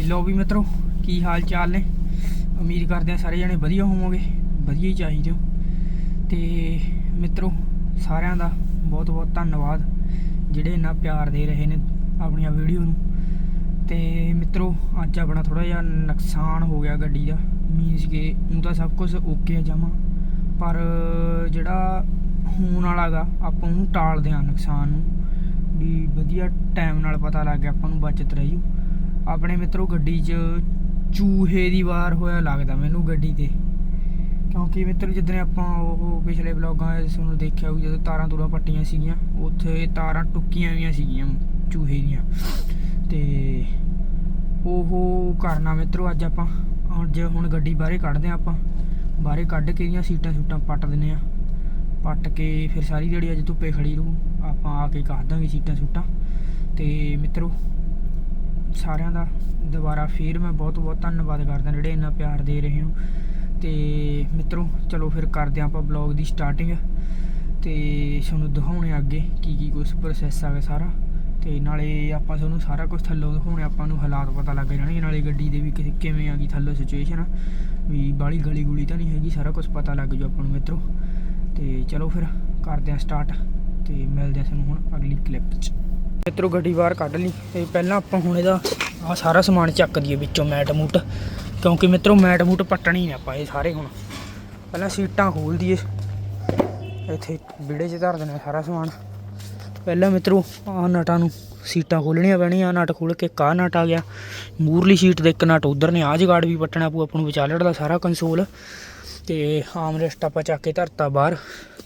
ਲੋ ਵੀ ਮਿੱਤਰੋ, ਕੀ ਹਾਲ ਚਾਲ ਨੇ? ਉਮੀਦ ਕਰਦੇ ਆ ਸਾਰੇ ਜਣੇ ਵਧੀਆ ਹੋਵੋਗੇ, ਵਧੀਆ ਹੀ ਚਾਹੀਦੇ ਹੋ। ਤੇ ਮਿੱਤਰੋ, ਸਾਰਿਆਂ ਦਾ ਬਹੁਤ ਬਹੁਤ ਧੰਨਵਾਦ, ਜਿਹੜੇ ਇੰਨਾ ਪਿਆਰ ਦੇ ਰਹੇ ਨੇ ਆਪਣੀਆਂ ਵੀਡੀਓ ਨੂੰ। ਤੇ ਮਿੱਤਰੋ, ਅੱਜ ਆਪਣਾ ਥੋੜਾ ਜਿਹਾ ਨੁਕਸਾਨ ਹੋ ਗਿਆ ਗੱਡੀ ਦਾ। ਮੀਨਸ ਕਿ ਉਹ ਤਾਂ ਸਭ ਕੁਝ ਓਕੇ ਆ ਜਮਾ। ਪਰ ਜਿਹੜਾ ਹੋਣ ਵਾਲਾਗਾ ਆਪਾਂ ਉਹਨੂੰ ਟਾਲਦੇ ਆ ਨੁਕਸਾਨ ਨੂੰ। ਵੀ ਵਧੀਆ ਟਾਈਮ ਨਾਲ ਪਤਾ ਲੱਗ ਗਿਆ, ਆਪਾਂ ਨੂੰ ਬਚਤ ਰਹੀ। ਆਪਣੇ ਮਿੱਤਰੋ ਗੱਡੀ 'ਚ ਚੂਹੇ ਦੀ ਵਾਰ ਹੋਇਆ ਲੱਗਦਾ ਮੈਨੂੰ ਗੱਡੀ ਤੇ। ਕਿਉਂਕਿ ਮਿੱਤਰ ਜਿੱਦਣ ਆਪਾਂ ਉਹ ਪਿਛਲੇ ਵਲੌਗਾਂ 'ਚ ਤੁਹਾਨੂੰ ਦੇਖਿਆ ਹੋਊ, ਜਦੋਂ ਤਾਰਾਂ ਤੂਰਾਂ ਪੱਟੀਆਂ ਸੀਗੀਆਂ, ਉੱਥੇ ਤਾਰਾਂ ਟੁੱਕੀਆਂ ਹੋਈਆਂ ਸੀਗੀਆਂ ਚੂਹੇ ਦੀਆਂ। ਤੇ ਉਹ ਕਰਨਾ ਮਿੱਤਰੋ ਅੱਜ ਆਪਾਂ, ਅੱਜ ਹੁਣ ਗੱਡੀ ਬਾਹਰੇ ਕੱਢਦੇ ਆ ਆਪਾਂ। ਬਾਹਰੇ ਕੱਢ ਕੇ ਇਹਦੀਆਂ ਸੀਟਾਂ ਸੂਟਾਂ ਪੱਟ ਦਿੰਨੇ ਆ ਪੱਟ ਕੇ ਫਿਰ ਸਾਰੀ ਜਿਹੜੀ ਅੱਜ ਧੁੱਪੇ ਖੜੀ ਰਹੂ। ਆਪਾਂ ਆ ਕੇ ਕੱਢ ਦਾਂਗੇ ਸੀਟਾਂ ਸੂਟਾਂ। ਤੇ ਮਿੱਤਰੋ ਸਾਰਿਆਂ ਦਾ ਦੁਬਾਰਾ ਫੇਰ ਮੈਂ ਬਹੁਤ ਬਹੁਤ ਧੰਨਵਾਦ ਕਰਦਾ ਜਿਹੜੇ ਇੰਨਾ ਪਿਆਰ ਦੇ ਰਹੇ ਹੋ। ਤੇ ਮਿੱਤਰੋ, ਚਲੋ ਫਿਰ ਕਰਦੇ ਹਾਂ ਆਪਾਂ ਬਲੌਗ ਦੀ ਸਟਾਰਟਿੰਗ ਤੇ ਤੁਹਾਨੂੰ ਦਿਖਾਉਣੇ ਅੱਗੇ ਕੀ ਕੀ ਕੁਝ ਪ੍ਰੋਸੈਸ ਆ ਆਗਾ ਸਾਰਾ। ਤੇ ਨਾਲੇ ਆਪਾਂ ਤੁਹਾਨੂੰ ਸਾਰਾ ਕੁਝ ਥੱਲੋਂ ਦਿਖਾਉਣੇ ਆਪਾਂ ਨੂੰ ਹਾਲਾਤ ਪਤਾ ਲੱਗ ਜਾਣਗੇ। ਨਾਲੇ ਗੱਡੀ ਦੇ ਵੀ ਕਿ- ਕਿਵੇਂ ਆ ਗਈ, ਥੱਲੋਂ ਸਿਚੁਏਸ਼ਨ ਵੀ ਬਾਲੀ ਗਲੀ ਗੁਲੀ ਤਾਂ ਨਹੀਂ ਹੈਗੀ, ਸਾਰਾ ਕੁਝ ਪਤਾ ਲੱਗ ਜੂ ਆਪਾਂ ਨੂੰ ਮਿੱਤਰੋ। ਤੇ ਚਲੋ ਫਿਰ ਕਰਦੇ ਹਾਂ ਸਟਾਰਟ ਤੇ ਮਿਲਦੇ ਹਾਂ ਤੁਹਾਨੂੰ ਹੁਣ ਅਗਲੀ ਕਲਿੱਪ 'ਚ। ਮਿੱਤਰੋ, ਗੱਡੀ ਬਾਹਰ ਕੱਢ ਲਈ ਤੇ ਪਹਿਲਾਂ ਆਪਾਂ ਹੁਣ ਇਹਦਾ ਆ ਸਾਰਾ ਸਮਾਨ ਚੱਕ ਦਈਏ ਵਿੱਚੋਂ ਮੈਟ ਮੂਟ, ਕਿਉਂਕਿ ਮਿੱਤਰੋ, ਮੈਟ ਮੂਟ ਪੱਟਣੀ ਨੇ ਆਪਾਂ ਇਹ ਸਾਰੇ ਹੁਣ। ਪਹਿਲਾਂ ਸੀਟਾਂ ਖੋਲ ਦਈਏ, ਇੱਥੇ ਵਿੜੇ 'ਚ ਧਰ ਦੇਣਾ ਸਾਰਾ ਸਮਾਨ। ਪਹਿਲਾਂ ਮਿੱਤਰੋ ਆ ਨਟਾਂ ਨੂੰ ਸੀਟਾਂ ਖੋਲਣੀਆਂ ਪੈਣੀਆਂ ਨਟ ਖੋਲ ਕੇ ਕਾ ਨਟ ਆ ਗਿਆ। ਮੂਰਲੀ ਸੀਟ ਦੇ ਇੱਕ ਨਟ ਉਧਰ ਨੇ ਆ ਜਗਾੜ ਵੀ ਪੱਟਣਾ ਪਊ ਆਪਾਂ ਨੂੰ ਵਿਚਾਲੜ ਦਾ ਸਾਰਾ ਕੰਸੋਲ ਤੇ ਆਮਰੇਸਟ ਆਪਾਂ ਚੱਕ ਕੇ ਧਰਤਾ ਬਾਹਰ।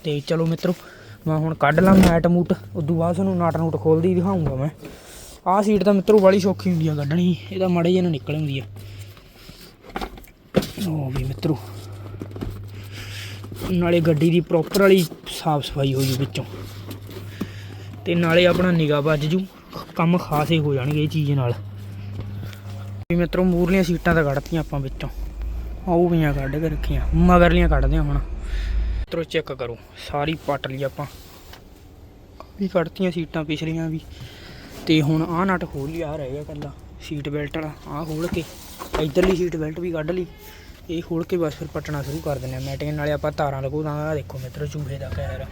ਤੇ ਚਲੋ ਮਿੱਤਰੋ ਮੈਂ ਹੁਣ ਕੱਢ ਲਾਂ ਮੈਟ ਮੂਟ, ਉਦੋਂ ਬਾਅਦ ਤੁਹਾਨੂੰ ਨਟ ਨੂਟ ਖੋਲਦੀ ਦਿਖਾਉਂਗਾ ਮੈਂ। ਆਹ ਸੀਟ ਤਾਂ ਮਿੱਤਰੋ ਬੜੀ ਸੌਖੀ ਹੁੰਦੀ ਆ ਕੱਢਣੀ ਇਹਦਾ ਮਾੜੇ ਜਿਹੇ ਨੂੰ ਨਿਕਲ ਹੁੰਦੀ ਆ। ਉਹ ਵੀ ਮਿੱਤਰੋ, ਨਾਲੇ ਗੱਡੀ ਦੀ ਪ੍ਰੋਪਰ ਵਾਲੀ ਸਾਫ਼ ਸਫ਼ਾਈ ਹੋ ਜੂ ਵਿੱਚੋਂ। ਤੇ ਨਾਲੇ ਆਪਣਾ ਨਿਗਾਹ ਵੱਜ ਜੂ, ਕੰਮ ਖਾਸੇ ਹੋ ਜਾਣਗੇ ਇਹ ਚੀਜ਼ ਨਾਲ। ਵੀ ਮਿੱਤਰੋ ਮੂਰਲੀਆਂ ਸੀਟਾਂ ਤਾਂ ਕੱਢਤੀਆਂ ਆਪਾਂ ਵਿੱਚੋਂ। ਆਉ ਪਈਆਂ ਕੱਢ ਕੇ ਰੱਖੀਆਂ, ਮਗਰਲੀਆਂ ਕੱਢਦੇ ਹਾਂ ਹੁਣ। ਮਿੱਤਰੋ ਚੈੱਕ ਕਰੋ। ਸਾਰੀ ਪੱਟ ਲਈ ਆਪਾਂ। ਵੀ ਕੱਢਤੀਆਂ ਸੀਟਾਂ ਪਿਛਲੀਆਂ ਵੀ। ਤੇ ਹੁਣ ਆਹ ਨਟ ਖੋਲ ਲਿਆ, ਆਹ ਰਹਿ ਗਿਆ ਕੱਲਾ ਸੀਟ ਬੈਲਟ ਵਾਲਾ, ਆਹ ਖੋਲ ਕੇ ਇਧਰਲੀ ਸੀਟ ਬੈਲਟ ਵੀ ਕੱਢ ਲਈ। ਇਹ ਖੋਲ ਕੇ ਬਸ ਫਿਰ ਪੱਟਣਾ ਸ਼ੁਰੂ ਕਰ ਦਿੰਦੇ ਆ ਮੈਟਿੰਗ ਨਾਲੇ ਆਪਾਂ ਤਾਰਾਂ ਲਗੋ ਤਾਂ ਆਹ ਦੇਖੋ ਮਿੱਤਰੋ, ਚੂਹੇ ਦਾ ਕਹਿਰ।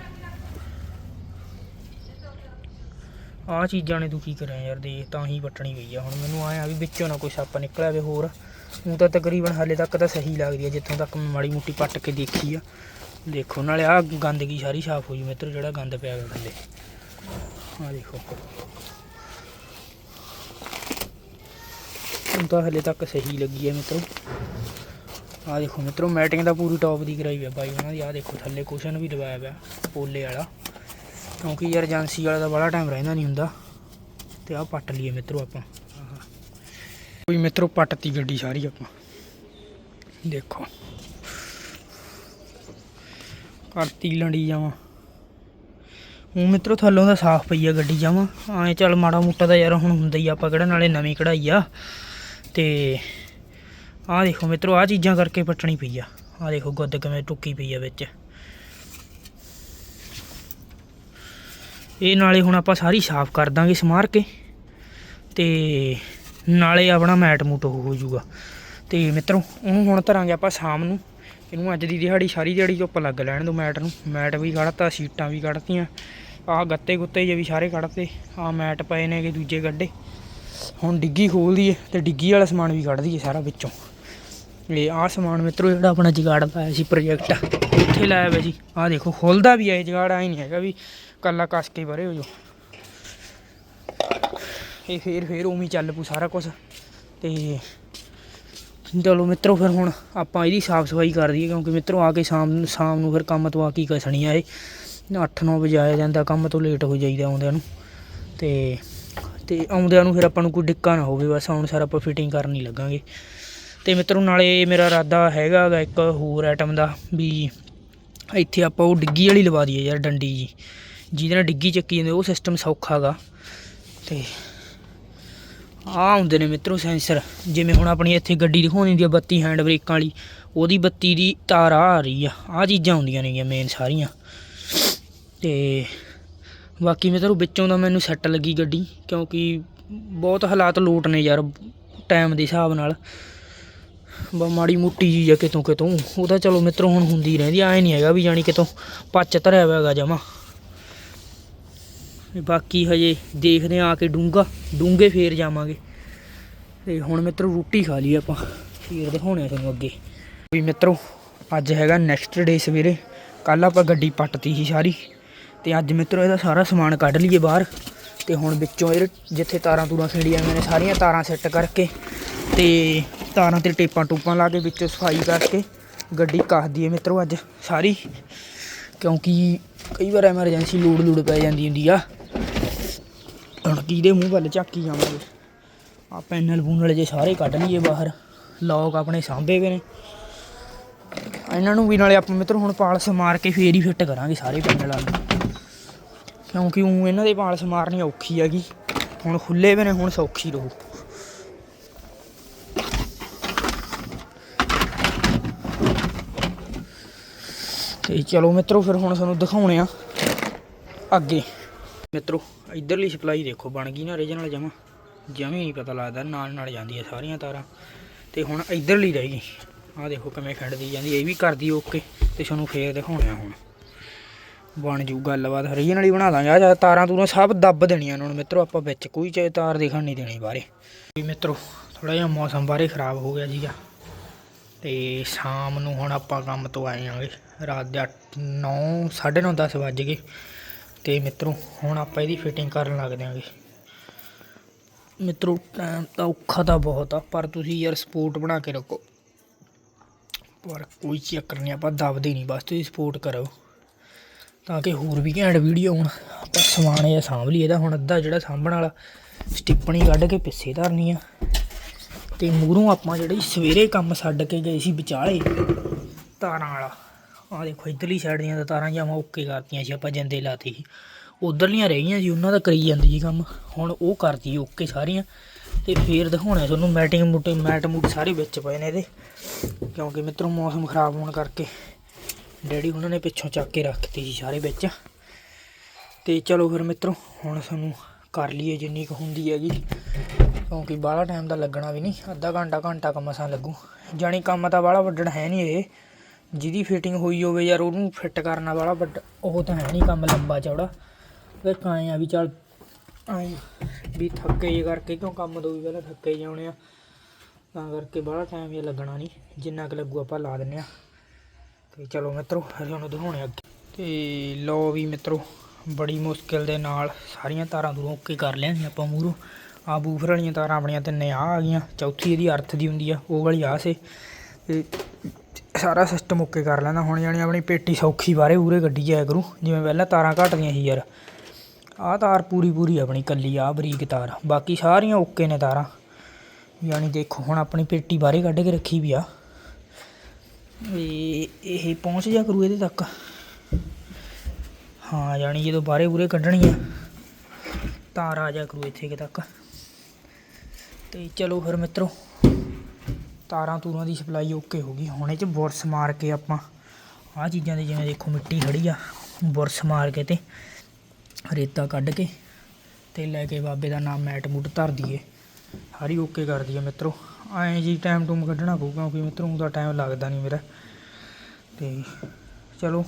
ਆਹ ਚੀਜ਼ਾਂ ਨੇ ਦੁਖੀ ਕਰਿਆ ਯਾਰ ਦੇਖ ਤਾਂ ਹੀ ਪੱਟਣੀ ਗਈ ਆ। ਹੁਣ ਮੈਨੂੰ ਆਇਆ ਵੀ ਵਿੱਚੋਂ ਨਾ ਕੋਈ ਸੱਪ ਨਿਕਲਿਆ ਵੇ ਹੋਰ। ਹੁਣ ਤਾਂ ਤਕਰੀਬਨ ਹਾਲੇ ਤੱਕ ਤਾਂ ਸਹੀ ਲੱਗਦੀ ਆ, ਜਿੱਥੋਂ ਤੱਕ ਮਾੜੀ ਮੋਟੀ ਪੱਟ ਕੇ ਦੇਖੀ ਆ। ਦੇਖੋ, ਨਾਲੇ ਆ ਗੰਦਗੀ ਸਾਰੀ ਸਾਫ਼ ਹੋਈ ਮਿੱਤਰ, ਜਿਹੜਾ ਗੰਦ ਪਿਆ ਗਾ ਥੱਲੇ। ਆ ਦੇਖੋ। ਹੁਣ ਤਾਂ ਹਲੇ ਤੱਕ ਸਹੀ ਲੱਗੀ ਹੈ ਮਿੱਤਰੋ। ਆ ਦੇਖੋ ਮਿੱਤਰੋ, ਮੈਟਿੰਗ ਦਾ ਪੂਰੀ ਟੌਪ ਦੀ ਕਰਾਈ ਹੋਈ ਆ ਬਾਈ ਉਹਨਾਂ ਦੀ। ਆ ਦੇਖੋ, ਥੱਲੇ ਕੁਸ਼ਨ ਵੀ ਲਵਾਇਆ ਪਿਆ, ਪੋਲੇ ਵਾਲਾ। ਕਿਉਂਕਿ ਯਾਰ ਏਜੰਸੀ ਵਾਲਾ ਦਾ ਬੜਾ ਟਾਈਮ ਰਹਿੰਦਾ ਨਹੀਂ ਹੁੰਦਾ। ਤੇ ਆ ਪੱਟ ਲਈਏ ਮਿੱਤਰੋ ਆਪਾਂ। ਆਹਾ। ਕੋਈ ਮਿੱਤਰੋ, ਪੱਟਤੀ ਗੱਡੀ ਸਾਰੀ ਆਪਾਂ। ਦੇਖੋ। ਕਰਤੀ ਲੰਡੀ ਜਾਵਾਂ। ਹੁਣ ਮਿੱਤਰੋ ਥੱਲੋਂ ਦਾ ਸਾਫ਼ ਪਈ ਆ ਗੱਡੀ ਜਾਵਾਂ ਐਂ ਚੱਲ ਮਾੜਾ ਮੋਟਾ ਤਾਂ ਯਾਰ ਹੁਣ ਹੁੰਦਾ ਹੀ ਆ, ਆਪਾਂ ਕਿਹੜਾ ਨਾਲੇ ਨਵੀਂ ਕਢਾਈ ਆ। ਤੇ ਆਹ ਦੇਖੋ ਮਿੱਤਰੋ ਆਹ ਚੀਜ਼ਾਂ ਕਰਕੇ ਪੱਟਣੀ ਪਈ ਆ। ਆਹ ਦੇਖੋ ਗੁੱਦ ਕਿਵੇਂ ਟੁੱਕੀ ਪਈ ਆ ਵਿੱਚ। ਇਹ ਨਾਲੇ ਹੁਣ ਆਪਾਂ ਸਾਰੀ ਸਾਫ਼ ਕਰ ਦਾਂਗੇ ਸਮਾਰ ਕੇ। ਤੇ ਨਾਲੇ ਆਪਣਾ ਮੈਟ ਮੂਟ ਹੋ ਜਾਊਗਾ। ਤੇ ਮਿੱਤਰੋ ਉਹਨੂੰ ਹੁਣ ਧਰਾਂਗੇ ਆਪਾਂ ਸ਼ਾਮ ਨੂੰ। ਇਹਨੂੰ ਅੱਜ ਦੀ ਦਿਹਾੜੀ ਸਾਰੀ ਦਿਹਾੜੀ ਧੁੱਪ ਲੱਗ ਲੈਣ ਦੋ ਮੈਟ ਨੂੰ। ਮੈਟ ਵੀ ਕੱਢਤਾ, ਸੀਟਾਂ ਵੀ ਕੱਢਤੀਆਂ। ਆਹ ਗੱਤੇ ਗੁੱਤੇ ਜੇ ਵੀ ਸਾਰੇ ਕੱਢਤੇ। ਆਹ ਮੈਟ ਪਏ ਨੇਗੇ ਦੂਜੇ ਗੱਡੇ। ਹੁਣ ਡਿੱਗੀ ਖੋਲ ਦਈਏ ਤੇ ਡਿੱਗੀ ਵਾਲਾ ਸਮਾਨ ਵੀ ਕੱਢ ਦਈਏ ਸਾਰਾ ਵਿੱਚੋਂ। ਇਹ ਆਹ ਸਮਾਨ ਮਿੱਤਰੋ ਜਿਹੜਾ ਆਪਣਾ ਜਗਾੜ ਪਾਇਆ ਸੀ ਪ੍ਰੋਜੈਕਟ ਉੱਥੇ ਲਾਇਆ ਹੋਇਆ ਜੀ ਆਹ ਦੇਖੋ, ਖੁੱਲਦਾ ਵੀ ਹੈ ਇਹ ਆਈ ਨਹੀਂ ਹੈਗਾ ਵੀ ਕੱਲਾ ਕੱਸ ਕੇ ਭਰੇ ਹੋ ਜੋ ਇਹ ਫੇਰ ਫੇਰ ਉਵੇਂ ਚੱਲ ਪੂ ਸਾਰਾ ਕੁਝ ਤੇ ਚਲੋ ਮਿੱਤਰੋ ਫਿਰ ਹੁਣ ਆਪਾਂ ਇਹਦੀ ਸਾਫ਼ ਸਫ਼ਾਈ ਕਰ ਦਈਏ ਕਿਉਂਕਿ ਮਿੱਤਰੋ ਆ ਕੇ ਸ਼ਾਮ ਨੂੰ ਸ਼ਾਮ ਨੂੰ ਫਿਰ ਕੰਮ ਤੋਂ ਆ ਕੇ ਕਸਣੀ ਆ ਇਹ। 8-9 ਵਜੇ ਆਇਆ ਜਾਂਦਾ, ਕੰਮ ਤੋਂ ਲੇਟ ਹੋ ਜਾਈਦਾ ਆਉਂਦਿਆਂ ਨੂੰ। ਤੇ ਤੇ ਆਉਂਦਿਆਂ ਨੂੰ ਫਿਰ ਆਪਾਂ ਨੂੰ ਕੋਈ ਡਿੱਕਾ ਨਾ ਹੋਵੇ, ਬਸ ਹੁਣ ਸਾਰਾ ਆਪਾਂ ਫਿਟਿੰਗ ਕਰਨ ਹੀ ਲੱਗਾਂਗੇ। ਤੇ ਮਿੱਤਰੋ ਨਾਲੇ ਮੇਰਾ ਇਰਾਦਾ ਹੈਗਾ ਗਾ ਇੱਕ ਹੋਰ ਆਈਟਮ ਦਾ ਵੀ ਇੱਥੇ ਆਪਾਂ ਉਹ ਡਿੱਗੀ ਵਾਲੀ ਲਵਾ ਦਈਏ ਯਾਰ ਡੰਡੀ ਜੀ। ਜਿਹਦੇ ਨਾਲ ਡਿੱਗੀ ਚੱਕੀ ਜਾਂਦੇ, ਉਹ ਸਿਸਟਮ ਸੌਖਾ ਗਾ। ਤੇ ਆ ਹੁੰਦੇ ਨੇ ਮਿੱਤਰੋ ਸੈਂਸਰ, ਜਿਵੇਂ ਹੁਣ ਆਪਣੀ ਇੱਥੇ ਗੱਡੀ ਦਿਖਾਉਣੀ ਹੁੰਦੀ ਆ ਬੱਤੀ ਹੈਂਡ ਬ੍ਰੇਕਾਂ ਵਾਲੀ, ਉਹਦੀ ਬੱਤੀ ਦੀ ਤਾਰ ਆ ਆ ਰਹੀ ਆ ਆ ਚੀਜ਼ਾਂ ਹੁੰਦੀਆਂ ਨੇਗੀਆਂ ਮੇਨ ਸਾਰੀਆਂ। ਤੇ ਬਾਕੀ ਮਿੱਤਰੋ ਵਿੱਚੋਂ ਦਾ ਮੈਨੂੰ ਸੈੱਟ ਲੱਗੀ ਗੱਡੀ, ਕਿਉਂਕਿ ਬਹੁਤ ਹਾਲਾਤ ਲੋਟ ਨੇ ਯਾਰ ਟਾਈਮ ਦੇ ਹਿਸਾਬ ਨਾਲ। ਬਾ ਮਾੜੀ ਮੁੱਟੀ ਜੀ ਆ ਕਿਤੋਂ ਕਿਤੋਂ, ਉਹ ਤਾਂ ਚਲੋ ਮਿੱਤਰੋ ਹੁਣ ਹੁੰਦੀ ਰਹਿੰਦੀ ਐ ਨਹੀਂ ਹੈਗਾ ਵੀ ਜਾਣੀ ਕਿਤੋਂ ਪੱਚ ਧਰਿਆ ਹੋਇਆ ਹੈਗਾ ਜਮਾ। ਬਾਕੀ ਹਜੇ ਦੇਖਦੇ ਆ ਆ ਕੇ ਡੂੰਗਾ ਡੂੰਗੇ ਫੇਰ ਜਾਵਾਂਗੇ। ਤੇ ਹੁਣ ਮਿੱਤਰੋ ਰੋਟੀ ਖਾ ਲਈ ਆਪਾਂ। ਫੇਰ ਦਿਖਾਉਣੇ ਆ ਤੁਹਾਨੂੰ ਅੱਗੇ। ਵੀ ਮਿੱਤਰੋ, ਅੱਜ ਹੈਗਾ ਨੈਕਸਟ ਡੇ ਸਵੇਰੇ। ਕੱਲ ਆਪਾਂ ਗੱਡੀ ਪੱਟਤੀ ਸੀ ਸਾਰੀ। ਤੇ ਅੱਜ ਮਿੱਤਰੋ ਇਹਦਾ ਸਾਰਾ ਸਮਾਨ ਕੱਢ ਲਈਏ ਬਾਹਰ। ਤੇ ਹੁਣ ਵਿੱਚੋਂ ਇਹ ਜਿੱਥੇ ਤਾਰਾਂ ਤੂਰਾਂ ਖਿੰਡੀਆਂ ਹੋਈਆਂ ਨੇ, ਸਾਰੀਆਂ ਤਾਰਾਂ ਸੈੱਟ ਕਰਕੇ ਤੇ ਤਾਰਾਂ ਤੇ ਟੇਪਾਂ ਟੂਪਾਂ ਲਾ ਕੇ ਵਿੱਚੋਂ ਸਫ਼ਾਈ ਕਰਕੇ ਗੱਡੀ ਕੱਸ ਦਈਏ ਮਿੱਤਰੋ ਅੱਜ ਸਾਰੀ। ਕਿਉਂਕਿ ਕਈ ਵਾਰ ਐਮਰਜੈਂਸੀ ਲੋਡ ਲੂੜ ਪੈ ਜਾਂਦੀ ਹੁੰਦੀ ਆ। ਹੁਣ ਕਿਹਦੇ ਮੂੰਹ ਵੱਲ ਝਾਕੀ ਜਾਵਾਂਗੇ। ਆ ਪੈਨਲ ਪੂਨਲ ਜੇ ਸਾਰੇ ਕੱਢ ਲਈਏ ਬਾਹਰ। ਲੋਕ ਆਪਣੇ ਸਾਂਭੇ ਗਏ ਨੇ। ਇਹਨਾਂ ਨੂੰ ਵੀ ਨਾਲੇ ਆਪਾਂ ਮਿੱਤਰ ਹੁਣ ਪਾਲਸ ਮਾਰ ਕੇ ਫੇਰ ਹੀ ਫਿੱਟ ਕਰਾਂਗੇ ਸਾਰੇ ਪੈਨਲਾਂ ਨੂੰ ਕਿਉਂਕਿ ਉਹ ਇਹਨਾਂ ਦੇ ਪਾਲਸ ਮਾਰਨੀ ਔਖੀ ਹੈਗੀ। ਹੁਣ ਖੁੱਲੇ ਵੀ ਨੇ, ਹੁਣ ਸੌਖੀ ਰਹੂ। ਤੇ ਚਲੋ ਮਿੱਤਰੋ ਫਿਰ ਹੁਣ ਤੁਹਾਨੂੰ ਦਿਖਾਉਣੇ ਆ ਅੱਗੇ। ਮਿੱਤਰੋ, ਇਧਰਲੀ ਸਪਲਾਈ ਦੇਖੋ, ਬਣ ਗਈ ਨਾ ਰੀਜਨਲ ਜਮਾ। ਜਮੀ ਨਹੀਂ ਪਤਾ ਲੱਗਦਾ, ਨਾਲ ਨਾਲ ਜਾਂਦੀ ਹੈ ਸਾਰੀਆਂ ਤਾਰਾਂ। ਤੇ ਹੁਣ ਇਧਰਲੀ ਰਹਿ ਗਈ। ਆਹ ਦੇਖੋ ਕਿਵੇਂ ਖੜਦੀ ਜਾਂਦੀ, ਇਹ ਵੀ ਕਰਦੀ ਓਕੇ। ਤੇ ਤੁਹਾਨੂੰ ਫੇਰ ਦਿਖਾਉਣੇ ਆ ਹੁਣ। ਬਣ ਜੂ, ਗੱਲਬਾਤ ਰੀਜਨਲ ਵਾਲੀ ਬਣਾ ਦਾਂਗੇ। ਆ ਜਾ ਤਾਰਾਂ ਤੂਰਾਂ ਸਭ ਦੱਬ ਦੇਣੀਆਂ ਇਹਨਾਂ ਨੂੰ ਮਿੱਤਰੋ, ਆਪਾਂ ਵਿੱਚ ਕੋਈ ਚਾਹੇ ਤਾਰ ਦਿਖਣ ਨਹੀਂ ਦੇਣੀ ਬਾਹਰੇ। ਵੀ ਮਿੱਤਰੋ ਥੋੜਾ ਜਿਹਾ ਮੌਸਮ ਬਾਰੇ ਖਰਾਬ ਹੋ ਗਿਆ ਸੀਗਾ। ਤੇ ਸ਼ਾਮ ਨੂੰ ਹੁਣ ਆਪਾਂ ਕੰਮ ਤੋਂ ਆਏ ਆਂਗੇ। ਰਾਤ ਦੇ 9 9:30 10 ਵੱਜ ਗਏ। ਤੇ ਮਿੱਤਰੋ, ਹੁਣ ਆਪਾਂ ਇਹਦੀ ਫਿਟਿੰਗ ਕਰਨ ਲੱਗ ਦਿਆਂਗੇ ਮਿੱਤਰੋ, ਟਾਈਮ ਤਾਂ ਔਖਾ ਤਾਂ ਬਹੁਤ ਆ, ਪਰ ਤੁਸੀਂ ਯਾਰ ਸਪੋਰਟ ਬਣਾ ਕੇ ਰੱਖੋ। ਪਰ ਕੋਈ ਚੱਕਰ ਨਹੀਂ, ਆਪਾਂ ਦਬਦੇ ਨਹੀਂ, ਬਸ ਤੁਸੀਂ ਸਪੋਰਟ ਕਰੋ। ਤਾਂ ਕਿ ਹੋਰ ਵੀ ਘੈਂਟ ਵੀਡੀਓ ਹੁਣ, ਆਪਾਂ ਸਮਾਨ ਇਹ ਸਾਂਭ ਲਈ ਇਹਦਾ। ਹੁਣ ਅੱਧਾ ਜਿਹੜਾ ਸਾਂਭਣ ਵਾਲਾ ਸਟਿੱਪਣੀ ਕੱਢ ਕੇ ਪਿੱਛੇ ਧਰਨੀ ਆ। ਤੇ ਮੂਹਰੋਂ ਆਪਾਂ ਜਿਹੜੇ ਸਵੇਰੇ ਕੰਮ ਛੱਡ ਕੇ ਗਏ ਸੀ ਵਿਚਾਲੇ, ਤਾਰਾਂ ਵਾਲਾ ਆਹ ਦੇਖੋ, ਇਧਰਲੀ ਸਾਈਡ ਦੀਆਂ ਤਾਂ ਤਾਰਾਂ ਜਾਵਾਂ ਓਕੇ ਕਰਤੀਆਂ ਸੀ, ਆਪਾਂ ਜਿੰਦੇ ਲਾਤੀ ਸੀ। ਉਧਰਲੀਆਂ ਰਹਿ ਗਈਆਂ ਸੀ, ਉਹਨਾਂ ਦਾ ਕਰੀ ਜਾਂਦੀ ਸੀ ਕੰਮ। ਹੁਣ ਉਹ ਕਰਤੀ ਓਕੇ ਸਾਰੀਆਂ। ਤੇ ਫੇਰ ਦਿਖਾਉਣਾ ਤੁਹਾਨੂੰ ਮੈਟਿੰਗ ਮੂਟੇ ਮੈਟ ਮੂਟ ਸਾਰੇ ਵਿੱਚ ਪਏ ਨੇ ਇਹਦੇ। ਕਿਉਂਕਿ ਮਿੱਤਰੋ, ਮੌਸਮ ਖਰਾਬ ਹੋਣ ਕਰਕੇ ਡੈਡੀ ਉਹਨਾਂ ਨੇ ਪਿੱਛੋਂ ਚੱਕ ਕੇ ਰੱਖਤੀ ਸੀ ਸਾਰੇ ਵਿੱਚ। ਤੇ ਚਲੋ ਫਿਰ ਮਿੱਤਰੋ, ਹੁਣ ਸਾਨੂੰ ਕਰ ਲਈਏ ਜਿੰਨੀ ਕੁ ਹੁੰਦੀ ਹੈਗੀ। ਕਿਉਂਕਿ ਬਾਹਲਾ ਟਾਈਮ ਤਾਂ ਲੱਗਣਾ ਵੀ ਨਹੀਂ। ਅੱਧਾ ਘੰਟਾ ਘੰਟਾ ਕੰਮ ਮਸਾਂ ਲੱਗੂ। ਜਾਣੀ ਕੰਮ ਤਾਂ ਬਾਹਲਾ ਵੱਡਣ ਹੈ ਨਹੀਂ ਇਹ। ਜਿਹਦੀ ਫਿਟਿੰਗ ਹੋਈ ਹੋਵੇ ਯਾਰ ਉਹਨੂੰ ਫਿੱਟ ਕਰਨ ਵਾਲਾ ਬਟ ਉਹ ਤਾਂ ਹੈ ਨਹੀਂ ਕੰਮ ਲੰਬਾ ਚੌੜਾ। ਫਿਰ ਕਾਏ ਆ ਵੀ ਚੱਲ ਆਏ ਵੀ ਥੱਕੇ ਜੇ ਕਰਕੇ ਕਿਉਂ ਕੰਮ ਤੋਂ ਵੀ ਪਹਿਲਾਂ ਥੱਕੇ ਹੀ ਜਾਉਣੇ ਆ। ਤਾਂ ਕਰਕੇ ਬੜਾ ਟਾਈਮ ਇਹ ਲੱਗਣਾ ਨਹੀਂ ਜਿੰਨਾ ਕੁ ਲੱਗੂ ਆਪਾਂ ਲਾ ਦਿੰਨੇ ਆ। ਤੇ ਚਲੋ ਮਿੱਤਰੋ ਹਜੇ ਤੁਹਾਨੂੰ ਦਿਖਾਉਣੇ ਆ ਅੱਗੇ। ਤੇ ਲੋ ਵੀ ਮਿੱਤਰੋ, ਬੜੀ ਮੁਸ਼ਕਿਲ ਦੇ ਨਾਲ ਸਾਰੀਆਂ ਤਾਰਾਂ ਦੂਰੋਂ ਓਕੇ ਕਰ ਲਿਆ ਸੀ ਆਪਾਂ ਮੂਹਰੋਂ। ਆ ਬੂਫਰ ਵਾਲੀਆਂ ਤਾਰਾਂ ਆਪਣੀਆਂ ਤਿੰਨੇ ਆ ਆ ਗਈਆਂ, ਚੌਥੀ ਇਹਦੀ ਅਰਥ ਦੀ ਹੁੰਦੀ ਆ, ਉਹ ਵਾਲੀ ਆ ਸੇ। ਤੇ ਸਾਰਾ ਸਿਸਟਮ ਓਕੇ ਕਰ ਲੈਂਦਾ। ਹੁਣ ਜਾਣੀ ਆਪਣੀ ਪੇਟੀ ਸੌਖੀ ਬਾਰੇ ਉਰੇ ਗੱਡੀ ਜਾਇਆ ਕਰੂ। ਜਿਵੇਂ ਪਹਿਲਾਂ ਤਾਰਾਂ ਘਟਦੀਆਂ ਸੀ ਯਾਰ। ਆਹ ਤਾਰ ਪੂਰੀ ਪੂਰੀ ਆਪਣੀ ਕੱਲੀ ਆ ਬਰੀਕ ਤਾਰ। ਬਾਕੀ ਸਾਰੀਆਂ ਓਕੇ ਨੇ ਤਾਰਾਂ। ਯਾਨੀ ਦੇਖੋ, ਹੁਣ ਆਪਣੀ ਪੇਟੀ ਬਾਹਰੇ ਕੱਢ ਕੇ ਰੱਖੀ ਵੀ ਆ। ਇਹ ਇਹ ਪਹੁੰਚ ਜਾ ਕਰੂ ਇਹਦੇ ਤੱਕ। ਹਾਂ ਜਾਣੀ ਜਦੋਂ ਬਾਹਰੇ ਪੂਰੇ ਕੱਢਣੀ ਆ ਤਾਰ ਆ ਜਾ ਕਰੂ ਇੱਥੇ ਕਿ ਤੱਕ। ਤੇ ਚਲੋ ਫਿਰ ਮਿੱਤਰੋ ਤਾਰਾਂ ਤੂਰਾਂ ਦੀ ਸਪਲਾਈ ਓਕੇ ਹੋ ਗਈ। ਹੁਣ ਇਹ ਚ ਬੁਰਸ ਮਾਰ ਕੇ ਆਪਾਂ ਆਹ ਚੀਜ਼ਾਂ ਦੇ ਜਿਵੇਂ ਦੇਖੋ ਮਿੱਟੀ ਖੜੀ ਆ, ਬੁਰਸ ਮਾਰ ਕੇ ਤੇ ਰੇਤਾ ਕੱਢ ਕੇ ਤੇ ਲੈ ਕੇ ਬਾਬੇ ਦਾ ਨਾਮ ਮੈਟ ਮੂਟ ਧਰ ਦਈਏ। ਸਾਰੀ ਓਕੇ ਕਰ ਦਈਏ ਮਿੱਤਰੋ। ਐਂ ਜੀ ਟਾਈਮ ਟੂਮ ਕੱਢਣਾ ਪਊ ਕਿਉਂਕਿ ਮਿੱਤਰੋ ਉਹਦਾ ਟਾਈਮ ਲੱਗਦਾ ਨਹੀਂ ਮੇਰਾ। ਤੇ ਚਲੋ,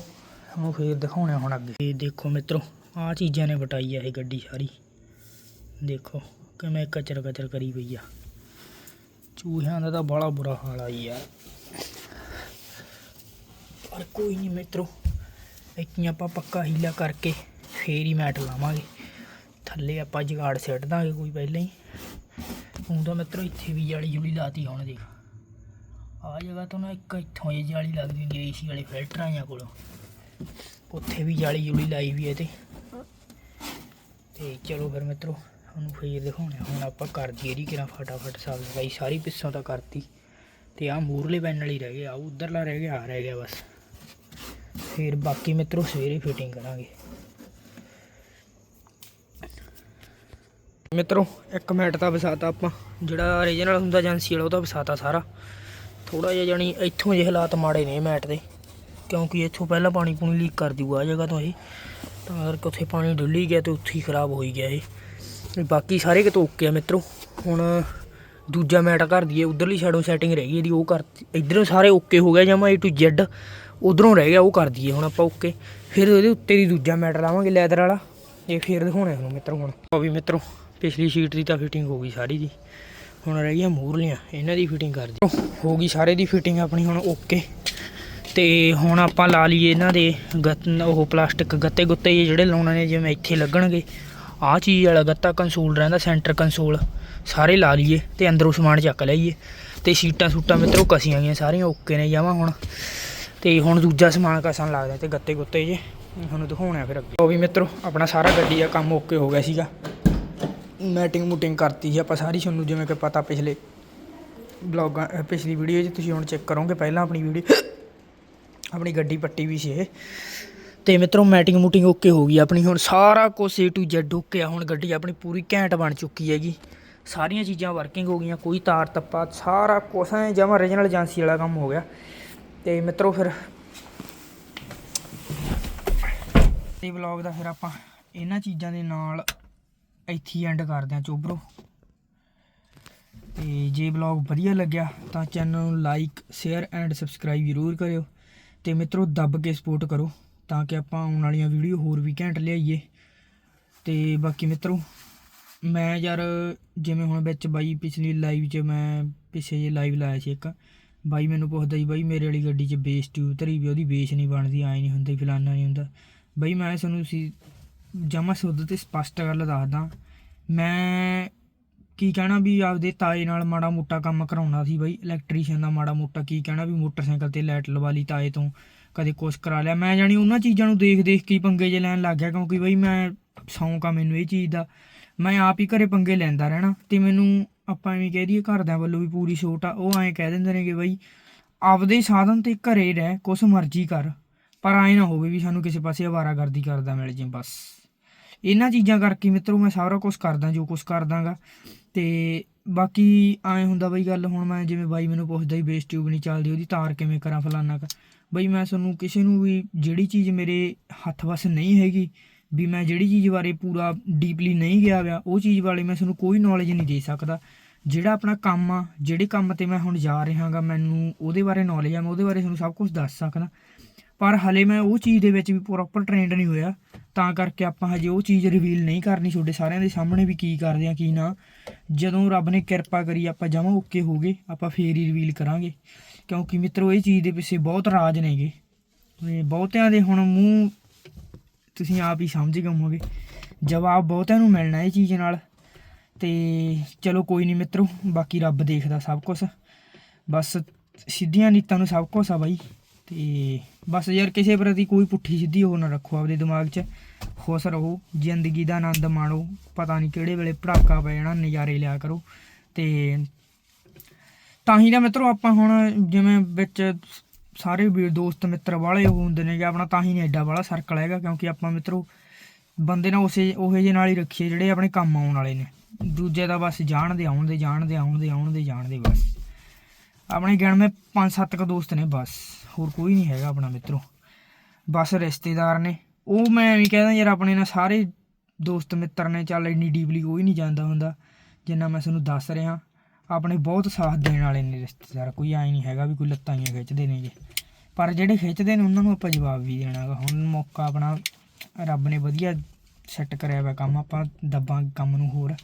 ਹੁਣ ਫੇਰ ਦਿਖਾਉਣੇ ਹੁਣ ਅੱਗੇ। ਇਹ ਦੇਖੋ ਮਿੱਤਰੋ, ਆਹ ਚੀਜ਼ਾਂ ਨੇ ਵਟਾਈ ਆ ਇਹ ਗੱਡੀ ਸਾਰੀ। ਦੇਖੋ ਕਿਵੇਂ ਕਚਰ ਕਚਰ ਕਰੀ ਪਈ ਆ। ਚੂਹਿਆਂ ਦਾ ਤਾਂ ਬੜਾ ਬੁਰਾ ਹਾਲ ਆ ਯਾਰ। ਪਰ ਕੋਈ ਨਹੀਂ ਮਿੱਤਰੋ ਇੱਥੇ ਆਪਾਂ ਪੱਕਾ ਹੀਲਾ ਕਰਕੇ ਫੇਰ ਹੀ ਮੈਟ ਲਾਵਾਂਗੇ। ਥੱਲੇ ਆਪਾਂ ਜਗਾੜ ਸਿੱਟ ਦਾਂਗੇ ਕੋਈ ਪਹਿਲਾਂ ਹੀ। ਹੁਣ ਤਾਂ ਮਿੱਤਰੋ ਇੱਥੇ ਵੀ ਜਾਲੀ ਜੁਲੀ ਲਾਤੀ ਹੁਣ ਦੇਖ। ਆ ਜਗ੍ਹਾ ਤੋਂ ਨਾ ਇੱਕ ਇੱਥੋਂ ਇਹ ਜਾਲੀ ਲੱਗਦੀ ਹੁੰਦੀ ਹੈ ਏਸੀ ਵਾਲੇ ਫਿਲਟਰਾਂ ਜਾਂ ਕੋਲੋਂ। ਉੱਥੇ ਵੀ ਜਾਲੀ ਜੁਲੀ ਲਾਈ ਵੀ ਹੈ ਤੇ ਤੇ ਚਲੋ ਫਿਰ ਮਿੱਤਰੋ ਹੁਣ ਫੇਰ ਦਿਖਾਉਣੇ ਹੁਣ ਆਪਾਂ ਕਰ ਦਈਏ ਇਹਦੀ ਕਿਰਾਂ ਫਟਾਫਟ ਸਾਫ਼ ਸਫ਼ਾਈ, ਸਾਰੀ ਪਿੱਛੋਂ ਤਾਂ ਕਰਤੀ। ਤੇ ਆ ਮੂਰਲੇ ਪੈਨਲ ਹੀ ਰਹਿ ਗਿਆ ਆ ਉਧਰਲਾ ਰਹਿ ਗਿਆ ਆ ਰਹਿ ਗਿਆ ਬਸ। ਫਿਰ ਬਾਕੀ ਮਿੱਤਰੋ ਸਵੇਰੇ ਫਿਟਿੰਗ ਕਰਾਂਗੇ। ਮਿੱਤਰੋ, ਇੱਕ ਮਿੰਟ ਤਾਂ ਵਸਾਤਾ ਆਪਾਂ। ਜਿਹੜਾ ਰੀਜਨਲ ਹੁੰਦਾ ਏਜੰਸੀ ਵਾਲਾ, ਉਹ ਤਾਂ ਵਸਾਤਾ ਸਾਰਾ। ਥੋੜਾ ਜਿਹਾ ਜਾਣੀ ਇੱਥੋਂ ਜਿਹੇ ਹਾਲਾਤ ਮਾੜੇ ਨੇ ਮੈਟ ਦੇ। ਕਿਉਂਕਿ ਇੱਥੋਂ ਪਹਿਲਾਂ ਪਾਣੀ ਪੂਣੀ ਲੀਕ ਕਰ ਜੂਗਾ ਆ ਜਗ੍ਹਾ ਤੋਂ ਇਹ। ਤਾਂ ਕਰਕੇ ਉੱਥੇ ਪਾਣੀ ਡੁੱਲੀ ਗਿਆ ਤੇ ਉੱਥੇ ਹੀ ਖਰਾਬ ਹੋਈ ਗਿਆ ਇਹ। ਬਾਕੀ ਸਾਰੇ ਕਿਤੇ ਓਕੇ ਆ ਮਿੱਤਰੋ। ਹੁਣ ਦੂਜਾ ਮੈਟ ਕਰ ਦਈਏ ਉਧਰਲੀ ਸਾਈਡੋਂ ਸੈਟਿੰਗ ਰਹਿ ਗਈ ਇਹਦੀ, ਉਹ ਕਰ, ਇਧਰੋਂ ਸਾਰੇ ਓਕੇ ਹੋ ਗਿਆ ਜਮਾ A to Z ਉਧਰੋਂ ਰਹਿ ਗਿਆ, ਉਹ ਕਰ ਦਈਏ, ਹੁਣ ਆਪਾਂ ਓਕੇ ਫਿਰ ਉਹਦੇ ਉੱਤੇ ਦੀ ਦੂਜਾ ਮੈਟ ਲਾਵਾਂਗੇ ਲੈਦਰ ਵਾਲਾ, ਇਹ ਫਿਰ ਦਿਖਾਉਣਾ ਤੁਹਾਨੂੰ ਮਿੱਤਰੋ ਹੁਣ। ਉਹ ਵੀ ਮਿੱਤਰੋ, ਪਿਛਲੀ ਸ਼ੀਟ ਦੀ ਤਾਂ ਫਿਟਿੰਗ ਹੋ ਗਈ ਸਾਰੀ ਦੀ। ਹੁਣ ਰਹਿ ਗਈਆਂ ਮੂਰਲੀਆਂ ਇਹਨਾਂ ਦੀ ਫਿਟਿੰਗ ਕਰ ਦੀ ਹੋ ਗਈ ਸਾਰੇ ਦੀ ਫਿਟਿੰਗ ਆਪਣੀ ਹੁਣ ਓਕੇ ਤੇ ਹੁਣ ਆਪਾਂ ਲਾ ਲਈਏ ਇਹਨਾਂ ਦੇ ਗੱਤ, ਉਹ ਪਲਾਸਟਿਕ ਗੱਤੇ ਗੁੱਤੇ ਜਿਹੜੇ ਲਾਉਣੇ ਨੇ, ਜਿਵੇਂ ਇੱਥੇ ਲੱਗਣਗੇ। ਆਹ ਚੀਜ਼ ਵਾਲਾ ਗੱਤਾ ਕੰਸੋਲ ਰਹਿੰਦਾ ਸੈਂਟਰ ਕੰਸੋਲ ਸਾਰੇ ਲਾ ਲਈਏ ਤੇ ਅੰਦਰੋਂ ਸਮਾਨ ਚੱਕ ਲਈਏ। ਤੇ ਸ਼ੀਟਾਂ ਸੂਟਾਂ ਮਿੱਤਰੋ ਕਸੀਆਂ ਗਈਆਂ, ਸਾਰੀਆਂ ਓਕੇ ਨੇ ਜਾਵਾਂ ਹੁਣ। ਤੇ ਹੁਣ ਦੂਜਾ ਸਮਾਨ ਕਸਣ ਲੱਗਦਾ ਤੇ ਗੱਤੇ ਗੁੱਤੇ ਜੇ। ਤੁਹਾਨੂੰ ਦਿਖਾਉਣਾ ਫਿਰ ਅੱਗੇ। ਉਹ ਵੀ ਮਿੱਤਰੋ, ਆਪਣਾ ਸਾਰਾ ਗੱਡੀ ਦਾ ਕੰਮ ਓਕੇ ਹੋ ਗਿਆ ਸੀਗਾ। ਮੈਟਿੰਗ ਮੂਟਿੰਗ ਕਰਤੀ ਸੀ ਆਪਾਂ ਸਾਰੀ, ਤੁਹਾਨੂੰ ਜਿਵੇਂ ਕਿ ਪਤਾ ਪਿਛਲੇ ਬਲੌਗਾਂ ਪਿਛਲੀ ਵੀਡੀਓ 'ਚ ਤੁਸੀਂ ਹੁਣ ਚੈੱਕ ਕਰੋਗੇ, ਪਹਿਲਾਂ ਆਪਣੀ ਵੀਡੀਓ ਆਪਣੀ ਗੱਡੀ ਪੱਟੀ ਵੀ ਸੀ ਇਹ। ਤੇ ਮਿੱਤਰੋ ਮੈਟਿੰਗ ਮੂਟਿੰਗ ਓਕੇ ਹੋ ਗਈ ਆਪਣੀ। ਹੁਣ ਸਾਰਾ ਕੁਝ A to Z ਓਕੇ ਆ। ਹੁਣ ਗੱਡੀ ਆਪਣੀ ਪੂਰੀ ਘੈਂਟ ਬਣ ਚੁੱਕੀ ਹੈਗੀ। ਸਾਰੀਆਂ ਚੀਜ਼ਾਂ ਵਰਕਿੰਗ ਹੋ ਗਈਆਂ। ਕੋਈ ਤਾਰ ਤੱਪਾ, ਸਾਰਾ ਕੁਛ ਐ ਜਮਾ ਓਰੀਜਨਲ ਏਜੰਸੀ ਵਾਲਾ ਕੰਮ ਹੋ ਗਿਆ। ਤੇ ਮਿੱਤਰੋ ਫਿਰ ਇਹ ਵਲੌਗ ਦਾ ਫਿਰ ਆਪਾਂ ਇਹਨਾਂ ਚੀਜ਼ਾਂ ਦੇ ਨਾਲ ਇੱਥੇ ਐਂਡ ਕਰਦੇ ਹਾਂ ਚੋਬਰੋ। ਤੇ ਜੇ ਵਲੌਗ ਵਧੀਆ ਲੱਗਿਆ ਤਾਂ ਚੈਨਲ ਨੂੰ ਲਾਈਕ ਸ਼ੇਅਰ ਐਂਡ ਸਬਸਕ੍ਰਾਈਬ ਜ਼ਰੂਰ ਕਰਿਓ। ਤੇ ਮਿੱਤਰੋ ਦੱਬ ਕੇ ਸਪੋਰਟ ਕਰੋ। ਤਾਂ ਕਿ ਆਪਾਂ ਆਉਣ ਵਾਲੀਆਂ ਵੀਡੀਓ ਹੋਰ ਵੀ ਘੈਂਟ ਲਿਆਈਏ। ਤੇ ਬਾਕੀ ਮਿੱਤਰੋ, ਮੈਂ ਯਾਰ ਜਿਵੇਂ ਹੁਣ ਵਿੱਚ ਬਾਈ ਪਿਛਲੀ ਲਾਈਵ 'ਚ ਮੈਂ ਪਿੱਛੇ ਜੇ ਲਾਈਵ ਲਾਇਆ ਸੀ ਇੱਕ। ਬਾਈ ਮੈਨੂੰ ਪੁੱਛਦਾ ਜੀ ਬਾਈ, ਮੇਰੇ ਵਾਲੀ ਗੱਡੀ 'ਚ ਬੇਸ ਟਿਊਬ ਧਰੀ ਵੀ ਉਹਦੀ ਬੇਸ ਨਹੀਂ ਬਣਦੀ, ਐ ਨਹੀਂ ਹੁੰਦਾ, ਫਲਾਨਾ ਨਹੀਂ ਹੁੰਦਾ। ਬਾਈ, ਮੈਂ ਤੁਹਾਨੂੰ ਸੀ ਜਮਾ ਸੁੱਧ ਤੇ ਸਪਸ਼ਟ ਗੱਲ ਦੱਸਦਾ। ਮੈਂ ਕੀ ਕਹਿਣਾ ਵੀ ਆਪਦੇ ਤਾਏ ਨਾਲ ਮਾੜਾ ਮੋਟਾ ਕੰਮ ਕਰਾਉਣਾ ਸੀ ਬਾਈ ਇਲੈਕਟ੍ਰੀਸ਼ੀਅਨ ਦਾ ਮਾੜਾ ਮੋਟਾ ਕੀ ਕਹਿਣਾ ਵੀ ਮੋਟਰਸਾਈਕਲ ਤੇ ਲਾਈਟ ਲਵਾ ਲਈ ਤਾਏ ਤੋਂ। ਕਦੇ ਕੁਛ ਕਰਾ ਲਿਆ। ਮੈਂ ਜਾਣੀ ਉਹਨਾਂ ਚੀਜ਼ਾਂ ਨੂੰ ਦੇਖ ਦੇਖ ਕੇ ਹੀ ਪੰਗੇ ਜੇ ਲੈਣ ਲੱਗ ਗਿਆ ਕਿਉਂਕਿ ਬਈ ਮੈਂ ਸ਼ੌਂਕ ਆ ਮੈਨੂੰ ਇਹ ਚੀਜ਼ ਦਾ। ਮੈਂ ਆਪ ਹੀ ਘਰੇ ਪੰਗੇ ਲੈਂਦਾ ਰਹਿਣਾ ਤੇ ਮੈਨੂੰ ਆਪਾਂ ਐਵੇਂ ਕਹਿ ਦਈਏ ਘਰਦਿਆਂ ਵੱਲੋਂ ਵੀ ਪੂਰੀ ਛੋਟ ਆ। ਉਹ ਐਂ ਕਹਿ ਦਿੰਦੇ ਨੇ ਕਿ ਬਈ ਆਪਦੇ ਸਾਧਨ ਤੇ ਘਰੇ ਰਹਿ, ਕੁਛ ਮਰਜ਼ੀ ਕਰ। ਪਰ ਐਂ ਨਾ ਹੋਵੇ ਵੀ ਸਾਨੂੰ ਕਿਸੇ ਪਾਸੇ ਆਵਾਰਾਗਰਦੀ ਕਰਦਾ ਮਿਲ ਜੇ ਬਸ। ਇਹਨਾਂ ਚੀਜ਼ਾਂ ਕਰਕੇ ਮਿੱਤਰੋ ਮੈਂ ਸਾਰਾ ਕੁਝ ਕਰਦਾ, ਜੋ ਕੁਝ ਕਰਦਾਗਾ। ਤੇ ਬਾਕੀ ਐਂ ਹੁੰਦਾ ਬਈ ਗੱਲ, ਹੁਣ ਮੈਂ ਜਿਵੇਂ ਬਾਈ ਮੈਨੂੰ ਪੁੱਛਦਾ ਹੀ ਬੇਸ ਟਿਊਬ ਨਹੀਂ ਚੱਲਦੀ, ਉਹਦੀ ਤਾਰ ਕਿਵੇਂ ਕਰਾਂ ਫਲਾਨਾ ਕਰ ਬਈ ਮੈਂ ਤੁਹਾਨੂੰ ਕਿਸੇ ਨੂੰ ਵੀ ਜਿਹੜੀ ਚੀਜ਼ ਮੇਰੇ ਹੱਥ ਵਸ ਨਹੀਂ ਹੈਗੀ, ਵੀ ਮੈਂ ਜਿਹੜੀ ਚੀਜ਼ ਬਾਰੇ ਪੂਰਾ ਡੀਪਲੀ ਨਹੀਂ ਗਿਆ ਹੋਇਆ, ਉਹ ਚੀਜ਼ ਬਾਰੇ ਮੈਂ ਤੁਹਾਨੂੰ ਕੋਈ ਨੌਲੇਜ ਨਹੀਂ ਦੇ ਸਕਦਾ। ਜਿਹੜਾ ਆਪਣਾ ਕੰਮ ਆ, ਜਿਹੜੇ ਕੰਮ ਤੇ ਮੈਂ ਹੁਣ ਜਾ ਰਿਹਾਗਾ ਮੈਨੂੰ ਉਹਦੇ ਬਾਰੇ ਨੌਲੇਜ ਆ, ਮੈਂ ਉਹਦੇ ਬਾਰੇ ਤੁਹਾਨੂੰ ਸਭ ਕੁਝ ਦੱਸ ਸਕਦਾ। ਪਰ ਹਲੇ ਮੈਂ ਉਹ ਚੀਜ਼ ਦੇ ਵਿੱਚ ਵੀ ਪ੍ਰੋਪਰ ਟ੍ਰੇਨਡ ਨਹੀਂ ਹੋਇਆ। ਤਾਂ ਕਰਕੇ ਆਪਾਂ ਹਜੇ ਉਹ ਚੀਜ਼ ਰਿਵੀਲ ਨਹੀਂ ਕਰਨੀ ਤੁਹਾਡੇ ਸਾਰਿਆਂ ਦੇ ਸਾਹਮਣੇ ਵੀ ਕੀ ਕਰਦੇ ਆ, ਕੀ ਨਾ। ਜਦੋਂ ਰੱਬ ਨੇ ਕਿਰਪਾ ਕਰੀ ਆਪਾਂ ਜਮਾਂ ਓਕੇ ਹੋ ਗਏ, ਆਪਾਂ ਫੇਰ ਹੀ ਰਿਵੀਲ ਕਰਾਂਗੇ। ਕਿਉਂਕਿ ਮਿੱਤਰੋ, ਇਹ ਚੀਜ਼ ਦੇ ਪਿੱਛੇ ਬਹੁਤ ਰਾਜ ਨੇਗੇ। ਤੇ ਬਹੁਤਿਆਂ ਦੇ ਹੁਣ ਮੂੰਹ ਤੁਸੀਂ ਆਪ ਹੀ ਸਮਝ ਗਏ ਹੋਵੋਗੇ। ਜਵਾਬ ਬਹੁਤਿਆਂ ਨੂੰ ਮਿਲਣਾ ਇਹ ਚੀਜ਼ ਨਾਲ। ਤੇ ਚਲੋ ਕੋਈ ਨਹੀਂ ਮਿੱਤਰੋ, ਬਾਕੀ ਰੱਬ ਦੇਖਦਾ ਸਭ ਕੁਝ ਬਸ ਸਿੱਧੀਆਂ ਨੀਤਾਂ ਨੂੰ ਸਭ ਕੁਝ ਆ ਬਾਈ। ਤੇ ਬਸ ਯਾਰ ਕਿਸੇ ਪ੍ਰਤੀ ਕੋਈ ਪੁੱਠੀ ਸਿੱਧੀ ਉਹ ਨਾ ਰੱਖੋ, ਆਪਦੇ ਦਿਮਾਗ 'ਚ ਖੁਸ਼ ਰਹੋ, ਜ਼ਿੰਦਗੀ ਦਾ ਆਨੰਦ ਮਾਣੋ, ਪਤਾ ਨਹੀਂ ਕਿਹੜੇ ਵੇਲੇ ਭੜਾਕਾ ਪੈ ਜਾਣਾ, ਨਜ਼ਾਰੇ ਲਿਆ ਕਰੋ ਤੇ ਤਾਂ ਹੀ ਤਾਂ ਮਿੱਤਰੋ ਆਪਾਂ ਹੁਣ ਜਿਵੇਂ ਵਿੱਚ ਸਾਰੇ ਵੀ ਦੋਸਤ ਮਿੱਤਰ ਵਾਲੇ ਹੁੰਦੇ ਨੇ, ਜਾਂ ਆਪਣਾ ਤਾਂ ਹੀ ਨਹੀਂ ਐਡਾ ਵਾਲਾ ਸਰਕਲ ਹੈਗਾ, ਕਿਉਂਕਿ ਆਪਾਂ ਮਿੱਤਰੋ ਬੰਦੇ ਨਾਲ ਉਸੇ, ਉਹੇ ਜਿਹੇ ਨਾਲ ਹੀ ਰੱਖੀਏ ਜਿਹੜੇ ਆਪਣੇ ਕੰਮ ਆਉਣ ਵਾਲੇ ਨੇ। ਦੂਜੇ ਦਾ ਬਸ ਜਾਣਦੇ, ਆਉਣਦੇ ਜਾਣਦੇ, ਆਉਣਦੇ ਆਉਣਦੇ, ਜਾਣਦੇ ਬਸ। ਆਪਣੇ ਗਿਣਵੇਂ ਪੰਜ ਸੱਤ ਕ ਦੋਸਤ ਨੇ ਬਸ। ਹੋਰ ਕੋਈ ਨਹੀਂ ਹੈਗਾ ਆਪਣਾ ਮਿੱਤਰੋ। ਬਸ ਰਿਸ਼ਤੇਦਾਰ ਨੇ। ਉਹ ਮੈਂ ਐਵੇਂ ਕਹਿੰਦਾ ਯਾਰ, ਆਪਣੇ ਨਾਲ ਸਾਰੇ ਦੋਸਤ ਮਿੱਤਰ ਨੇ, ਚੱਲ ਇੰਨੀ ਡੀਪਲੀ ਕੋਈ ਨਹੀਂ ਜਾਂਦਾ ਹੁੰਦਾ, ਜਿੰਨਾ ਮੈਂ ਤੁਹਾਨੂੰ ਦੱਸ ਰਿਹਾ। ਆਪਣੇ ਬਹੁਤ ਸਾਥ ਦੇਣ ਵਾਲੇ ਨੇ ਰਿਸ਼ਤੇਦਾਰ, ਕੋਈ ਐਂ ਨਹੀਂ ਹੈਗਾ ਵੀ ਕੋਈ ਲੱਤਾਂ ਹੀ ਖਿੱਚਦੇ ਨੇ ਜੇ। ਪਰ ਜਿਹੜੇ ਖਿੱਚਦੇ ਨੇ, ਉਹਨਾਂ ਨੂੰ ਆਪਾਂ ਜਵਾਬ ਵੀ ਦੇਣਾ ਗਾ। ਹੁਣ ਮੌਕਾ ਆਪਣਾ ਰੱਬ ਨੇ ਵਧੀਆ ਸੈੱਟ ਕਰਿਆ ਹੋਇਆ ਕੰਮ, ਆਪਾਂ ਦੱਬਾਂ ਕੰਮ ਨੂੰ ਹੋਰ।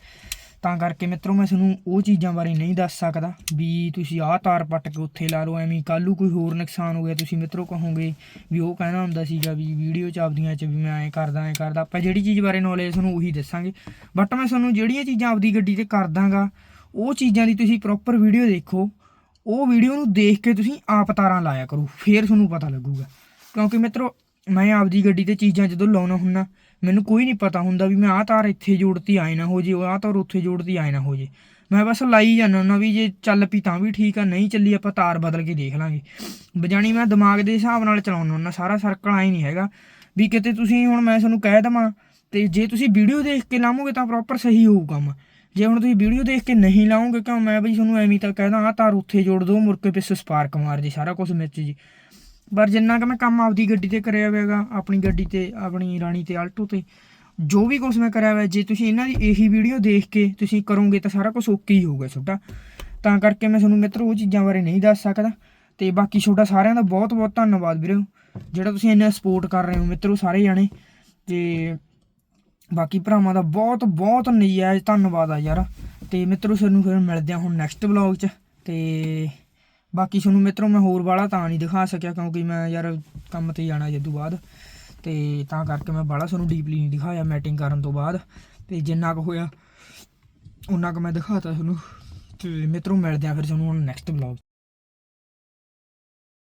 ਤਾਂ ਕਰਕੇ ਮਿੱਤਰੋ ਮੈਂ ਤੁਹਾਨੂੰ ਉਹ ਚੀਜ਼ਾਂ ਬਾਰੇ ਨਹੀਂ ਦੱਸ ਸਕਦਾ ਵੀ ਤੁਸੀਂ ਆਹ ਤਾਰ ਪੱਟ ਕੇ ਉੱਥੇ ਲਾ ਲਓ, ਐਵੇਂ ਕੱਲ੍ਹ ਨੂੰ ਕੋਈ ਹੋਰ ਨੁਕਸਾਨ ਹੋ ਗਿਆ, ਤੁਸੀਂ ਮਿੱਤਰੋ ਕਹੋਗੇ ਵੀ ਉਹ ਕਹਿਣਾ ਹੁੰਦਾ ਸੀਗਾ ਵੀ ਵੀਡੀਓ ਚ ਆਪਦੀਆਂ ਚ ਵੀ ਮੈਂ ਐਂ ਕਰਦਾ ਐਂ ਕਰਦਾ। ਆਪਾਂ ਜਿਹੜੀ ਚੀਜ਼ ਬਾਰੇ ਨੌਲੇਜ ਤੁਹਾਨੂੰ ਉਹੀ ਦੱਸਾਂਗੇ। ਬਟ ਮੈਂ ਤੁਹਾਨੂੰ ਜਿਹੜੀਆਂ ਚੀਜ਼ਾਂ ਆਪਦੀ ਗੱਡੀ ਤੇ ਕਰਦਾਗਾ, ਉਹ ਚੀਜ਼ਾਂ ਦੀ ਤੁਸੀਂ ਪ੍ਰੋਪਰ ਵੀਡੀਓ ਦੇਖੋ। ਉਹ ਵੀਡੀਓ ਨੂੰ ਦੇਖ ਕੇ ਤੁਸੀਂ ਆਪ ਤਾਰਾਂ ਲਾਇਆ ਕਰੋ, ਫੇਰ ਤੁਹਾਨੂੰ ਪਤਾ ਲੱਗੂਗਾ। ਕਿਉਂਕਿ ਮਿੱਤਰੋ, ਮੈਂ ਆਪਦੀ ਗੱਡੀ ਤੇ ਚੀਜ਼ਾਂ ਜਦੋਂ ਲਾਉਣਾ ਹੁੰਦਾ ਮੈਨੂੰ ਕੋਈ ਨਹੀਂ ਪਤਾ ਹੁੰਦਾ ਵੀ ਮੈਂ ਆਹ ਤਾਰ ਇੱਥੇ ਜੋੜਤੀ ਆਏ ਨਾ ਹੋ ਜੇ, ਆਹ ਤਾਰ ਉੱਥੇ ਜੋੜਤੀ ਆਏ ਨਾ ਹੋ ਜੇ। ਮੈਂ ਬਸ ਲਾਈ ਜਾਂਦਾ ਹੁੰਦਾ ਵੀ ਜੇ ਚੱਲ ਪਈ ਤਾਂ ਵੀ ਠੀਕ ਆ, ਨਹੀਂ ਚੱਲੀ ਆਪਾਂ ਤਾਰ ਬਦਲ ਕੇ ਦੇਖ ਲਾਂਗੇ। ਬਜਾਣੀ ਮੈਂ ਦਿਮਾਗ ਦੇ ਹਿਸਾਬ ਨਾਲ ਚਲਾਉਣਾ ਹੁੰਦਾ, ਸਾਰਾ ਸਰਕਲ ਆਈ ਨਹੀਂ ਹੈਗਾ। ਵੀ ਕਿਤੇ ਤੁਸੀਂ ਹੁਣ ਮੈਂ ਤੁਹਾਨੂੰ ਕਹਿ ਦਵਾਂ, ਤੇ ਜੇ ਤੁਸੀਂ ਵੀਡੀਓ ਦੇਖ ਕੇ ਲਾਵੋਗੇ ਤਾਂ ਪ੍ਰੋਪਰ ਸਹੀ ਹੋਊ ਕੰਮ। ਜੇ ਹੁਣ ਤੁਸੀਂ ਵੀਡੀਓ ਦੇਖ ਕੇ ਨਹੀਂ ਲਾਓਗੇ ਕਿਉਂ ਮੈਂ ਬਈ ਤੁਹਾਨੂੰ ਐਵੇਂ ਤਾਂ ਕਹਿਦਾ ਆ ਤਾਰ ਉੱਥੇ ਜੋੜ ਦੋ ਮੁੜਕੇ ਪਿੱਛੇ ਸਪਾਰਕ ਮਾਰ ਜੇ, ਸਾਰਾ ਕੁਝ ਵਿੱਚ ਜੀ। ਪਰ ਜਿੰਨਾ ਕਿ ਮੈਂ ਕੰਮ ਆਪਦੀ ਗੱਡੀ ਤੇ ਕਰਿਆ ਹੋਇਆਗਾ ਆਪਣੀ ਗੱਡੀ ਤੇ, ਆਪਣੀ ਰਾਣੀ ਤੇ, ਆਲਟੋ ਤੇ, ਜੋ ਵੀ ਕੁਝ ਮੈਂ ਕਰਿਆ ਹੋਇਆ, ਜੇ ਤੁਸੀਂ ਇਹਨਾਂ ਦੀ ਇਹੀ ਵੀਡੀਓ ਦੇਖ ਕੇ ਤੁਸੀਂ ਕਰੋਗੇ ਤਾਂ ਸਾਰਾ ਕੁਝ ਓਕੇ ਹੀ ਹੋਊਗਾ ਤੁਹਾਡਾ। ਤਾਂ ਕਰਕੇ ਮੈਂ ਤੁਹਾਨੂੰ ਮਿੱਤਰੋ ਉਹ ਚੀਜ਼ਾਂ ਬਾਰੇ ਨਹੀਂ ਦੱਸ ਸਕਦਾ। ਤੇ ਬਾਕੀ ਤੁਹਾਡਾ ਸਾਰਿਆਂ ਦਾ ਬਹੁਤ ਬਹੁਤ ਧੰਨਵਾਦ ਵੀਰੋ, ਜਿਹੜਾ ਤੁਸੀਂ ਇੰਨਾ ਸਪੋਰਟ ਕਰ ਰਹੇ ਹੋ ਮਿੱਤਰੋ ਸਾਰੇ ਜਾਣੇ। ਤੇ ਬਾਕੀ ਭਰਾਵਾਂ ਦਾ ਬਹੁਤ ਬਹੁਤ ਨਜਾਇਜ਼ ਧੰਨਵਾਦ ਆ ਯਾਰ। ਤੇ ਮਿੱਤਰੋ ਸਾਨੂੰ ਫਿਰ ਮਿਲਦੇ ਆ ਹੁਣ ਨੈਕਸਟ ਵਲੌਗ 'ਚ। ਤੇ ਬਾਕੀ ਤੁਹਾਨੂੰ ਮਿੱਤਰੋ ਮੈਂ ਹੋਰ ਵਾਲਾ ਤਾਂ ਨਹੀਂ ਦਿਖਾ ਸਕਿਆ ਕਿਉਂਕਿ ਮੈਂ ਯਾਰ ਕੰਮ ਤੇ ਜਾਣਾ ਜਦੋਂ ਬਾਅਦ ਤੇ ਤਾਂ ਕਰਕੇ ਮੈਂ ਬਾਲਾ ਤੁਹਾਨੂੰ ਡੀਪਲੀ ਨਹੀਂ ਦਿਖਾਇਆ ਮੈਟਿੰਗ ਕਰਨ ਤੋਂ ਬਾਅਦ ਤੇ ਜਿੰਨਾ ਕੁ ਹੋਇਆ ਉਹਨਾਂ ਕੁ ਮੈਂ ਦਿਖਾਤਾ ਤੁਹਾਨੂੰ ਤੇ ਮਿੱਤਰੋ ਮਿਲਦੇ ਆ ਫਿਰ ਤੁਹਾਨੂੰ ਹੁਣ ਨੈਕਸਟ ਵਲੌਗ